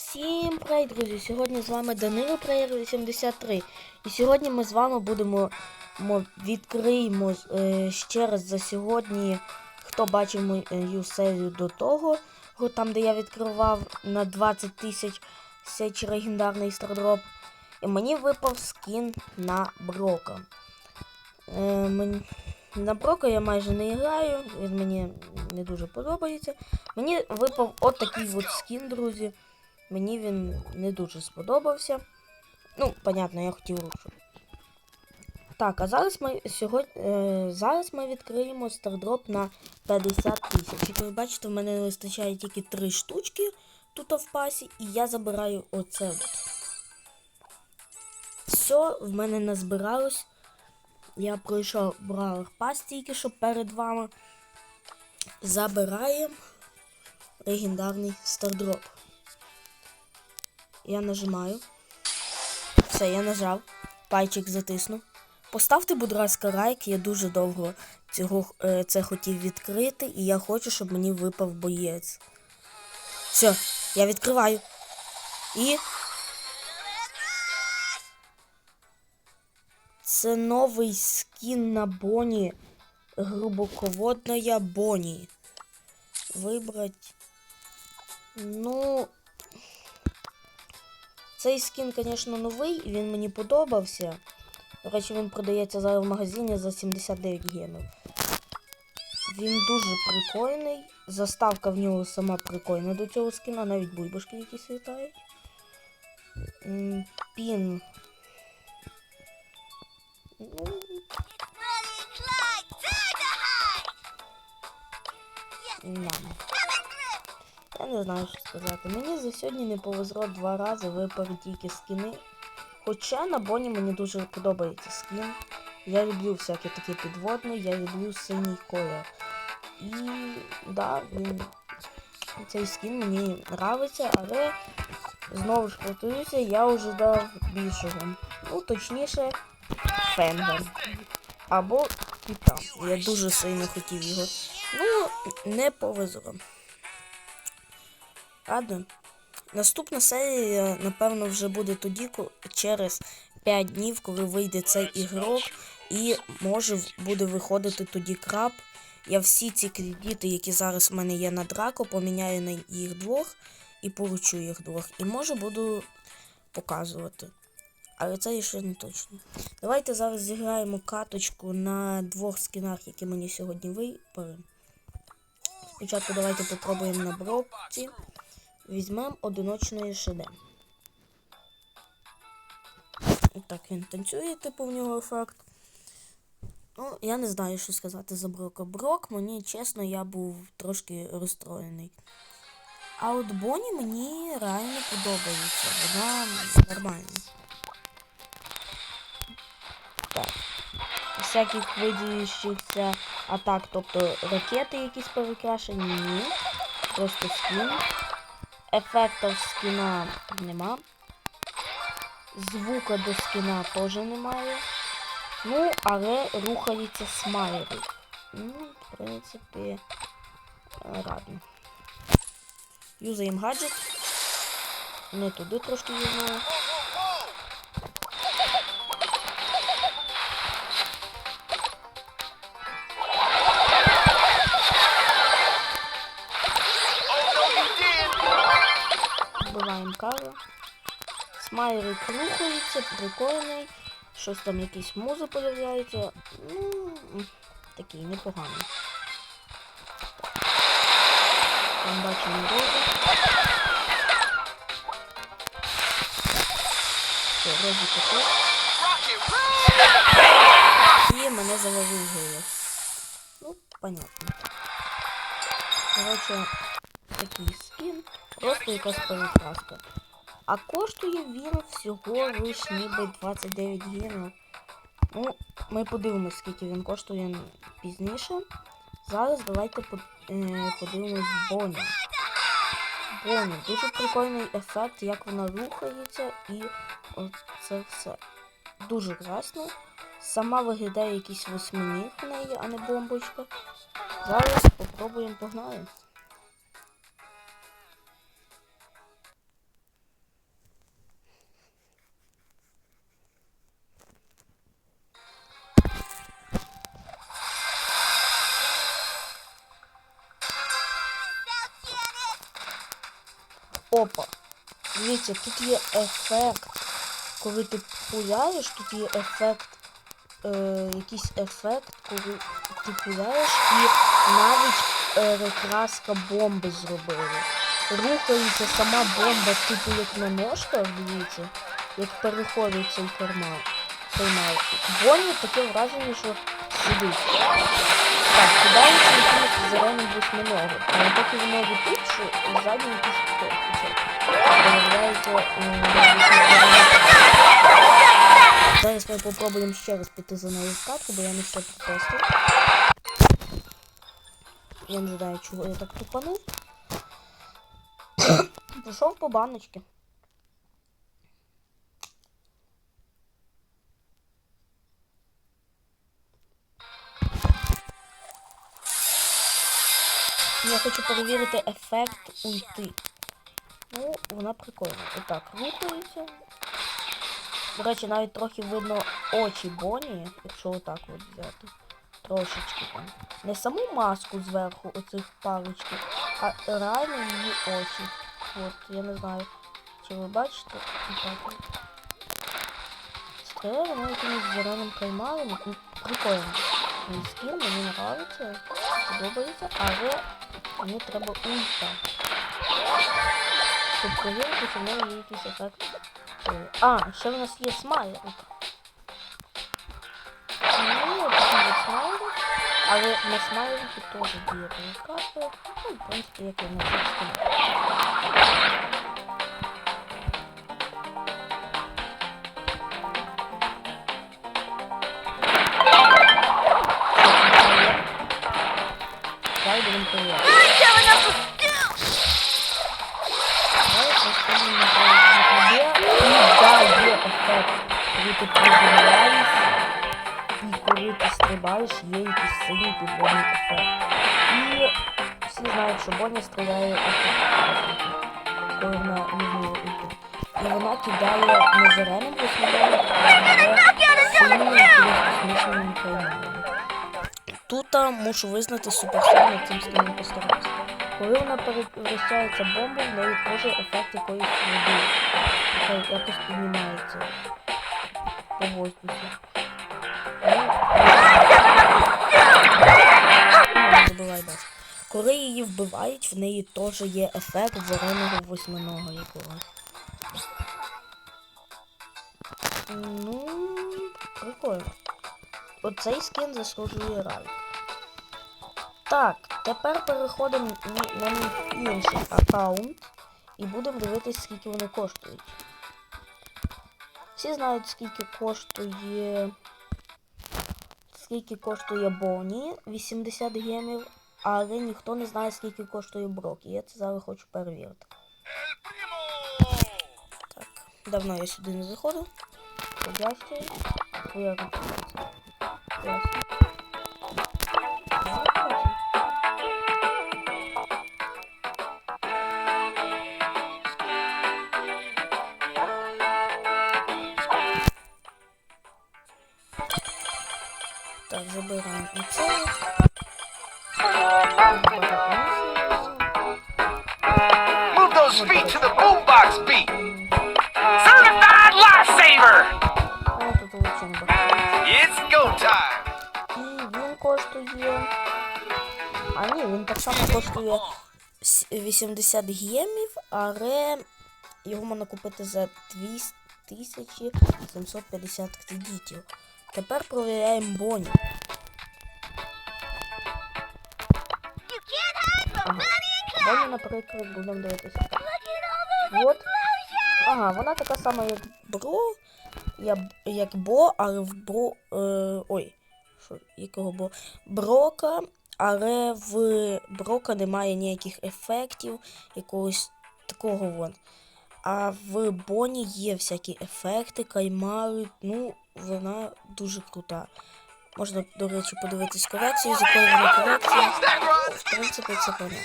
Всім привіт, друзі! Сьогодні з вами Данило Плеєр 83. І сьогодні ми з вами будемо мо, відкриємо е, ще раз за сьогодні. Хто бачив мою серію до того, там де я відкривав на 20 тисяч сеч легендарний стардроп. І мені випав скін на Брока. Е, мен- на Брока я майже не граю, він мені не дуже подобається. Мені випав от такий от скін, друзі. Мені він не дуже сподобався. Ну, понятно, я хотів лучше. Так, а зараз ми сьогодні е, зараз ми відкриємо стардроп на 50 тисяч. Як ви бачите, в мене не вистачає тільки 3 штучки тут в пасі, і я забираю оце от. Все, в мене назбиралось. Я пройшов Бравл Пас тільки що перед вами. Забираємо легендарний стардроп. Я нажимаю. Все, я нажав. Пальчик затиснув. Поставте, будь ласка, лайк. Я дуже довго цього, е, це хотів відкрити, і я хочу, щоб мені випав боєць. Все, я відкриваю. І. Це новий скін на Боні. Глибоководная Боні. Вибрать. Ну. Цей скін, звісно, новий, він мені подобався. До речі, він продається зараз в магазині за 79 гемів. Він дуже прикольний. Заставка в нього сама прикольна до цього скіна, навіть бульбашки якісь літають. Пін. Ну, нам. Я не знаю, що сказати. Мені за сьогодні не повезло два рази випали тільки скіни. Хоча на Боні мені дуже подобається скін. Я люблю всякі такі підводні, я люблю синій колір. І да, він цей скін мені нравиться, але знову ж повторюся, я вже дав більшого. Ну, точніше, Фенга. Або Кіта. Я дуже сильно хотів його. Ну, не повезло. Ладно. Наступна серія, напевно, вже буде тоді, через 5 днів, коли вийде цей ігрок, і може буде виходити тоді краб. Я всі ці кредити, які зараз в мене є на драко, поміняю на їх двох і поручу їх двох. І може буду показувати. Але це ще не точно. Давайте зараз зіграємо каточку на двох скінах, які мені сьогодні випали. Спочатку давайте попробуємо на броці. Візьмемо одиночний ШД. Так, він танцює, типу в нього ефект. Ну, я не знаю, що сказати за Брока. Брок, мені чесно, я був трошки розстроєний. А от Боні мені реально подобається. Вона нормальна. Так. Всяких видіючихся атак, тобто ракети якісь перекрашені, ні. Просто скін. Ефектів скіна нема. Звука до скіна теж немає. Ну, але рухається смайлик. Ну, в принципі, радно. Юзаємо гаджет. Не туди трошки юзаю. Смайлик рухається, прикольний. Щось там якісь музи появляються. Ну, такий непоганий. Там бачимо розу. Все, розі такий. І мене завалив голос. Ну, понятно. Короче, такий скін. Просто якась перекраска. А коштує він всього лиш ніби 29 гривень. Ну, ми подивимось, скільки він коштує пізніше. Зараз давайте е, подивимось Боні. Боні. Дуже прикольний ефект, як вона рухається і оце все. Дуже класно. Сама виглядає якийсь восьминіг в неї, а не бомбочка. Зараз попробуємо погнали. Опа. Дивіться, тут є ефект. Коли ти пуляєш, тут є ефект. Е, якийсь ефект, коли ти пуляєш і навіть е, рекраска бомби зробили. Рухається сама бомба, типу як на ножках, дивіться, як переходить цей карман. Бонні таке враження, що сидить. Так, кидається якимось зеленим восьминогом. Але поки воно летить, що ззаді якийсь корпус. Зараз ми попробуємо ще раз піти за нею в катку, бо я не все протестив. Я не знаю, чого я так тупанув. Пішов по баночці. Я хочу перевірити ефект ульти. Ну, вона прикольна. Отак, рухається. До речі, навіть трохи видно очі Бонні, якщо отак от взяти. Трошечки там. Не саму маску зверху оцих палички, а реально її очі. От, я не знаю, чи ви бачите. Отак от. Вона якимось зеленим каймалом. Прикольно. Мій скін мені подобається, але мені треба ульта. Щоб перевірити, чи в мене є якийсь ефект. А, ще в нас є смайлик. Ну, такий от смайлик. Але на смайлики теж діє. Ну, в принципі, як я на всіх ти приземляєш і коли ти стрибаєш, є якийсь сильний підводний ефект. І всі знають, що Боня стріляє. Коли вона вміє йти. І вона кидає не зеленим восьминогом, а синім космічним. Тут мушу визнати суперсильно цим скином постарався. Коли вона перевращається бомба, в неї теж ефект якоїсь води. Якось піднімається по воздуху. Бас. Коли її вбивають, в неї теж є ефект зеленого восьминога якогось. Ну, прикольно. Оцей скін заслужує рай. Так, тепер переходимо на мій інший аккаунт і будемо дивитися, скільки вони коштують. Всі знають, скільки коштує. Скільки коштує Боні 80 гемів, але ніхто не знає, скільки коштує Брок. І я це зараз хочу перевірити. Так, давно я сюди не заходив. Подяки. Ясно. Так, забираємо і це. Move those feet to the boombox beat. Certified lifesaver. It's go time. І він коштує. А ні, він так само коштує 80 гемів, але його можна купити за 2750 кредитів. Тепер провіряємо Боні. Ага. Боні, наприклад, будемо дивитися. От. Ага, вона така сама, як Бро, як Бо, але в Бро. Е, ой, що, якого Бо? Брока, але в Брока немає ніяких ефектів, якогось такого вон. А в Боні є всякі ефекти, каймари, ну, вона дуже крута. Можна, до речі, подивитись корекцію, з якої вона Ron? В принципі, це понятно.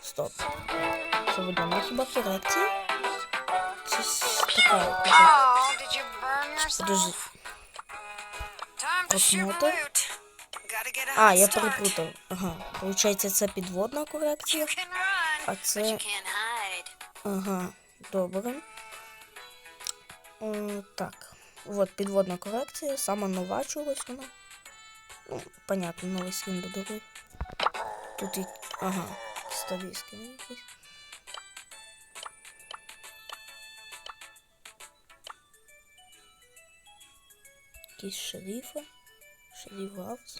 Стоп. Це видно хіба корекція? Це така. yourself? Подожди. А, я start. переплутав. Ага. Получається, це підводна корекція. А це. Ага, добре. Так. От підводна корекція, сама нова чогось вона. Ну, понятно, новий скін додали. Тут і. Ага, старі скини якісь. Якісь шерифи. Шериф Гаус.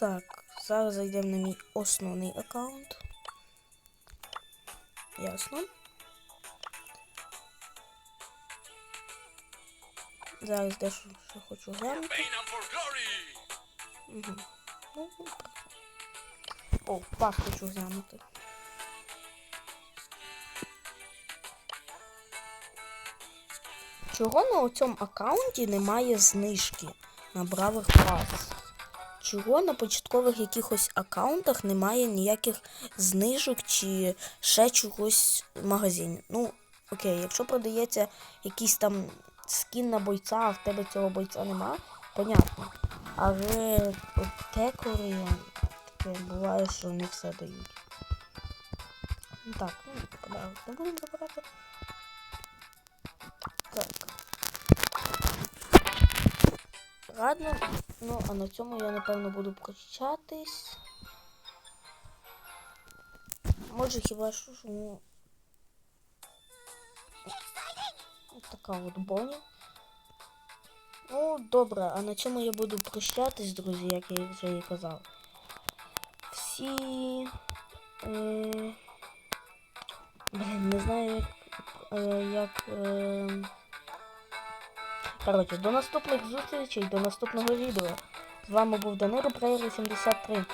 Так, зараз зайдемо на мій основний аккаунт. Ясно. Зараз дещо ще хочу глянути. Угу. Ну, О, пак хочу глянути. Чого на цьому аккаунті немає знижки на Бравер Pass? Чого на початкових якихось аккаунтах немає ніяких знижок чи ще чогось в магазині? Ну, окей, якщо продається якийсь там скін на бойця, а в тебе цього бойця нема, понятно. Але текори таке буває, що не все дають. Ну так, ну, подарок не будемо забирати. Так. Ладно, ну а на цьому я напевно буду прощатись. Може хіба що ну. Така от Боні. Ну, добре, а на цьому я буду прощатись, друзі, як я вже і казав. Всі. Е... Блін, не знаю, як. Е, як е... Коротше, до наступних зустрічей, до наступного відео. З вами був Данило Плеєр 83.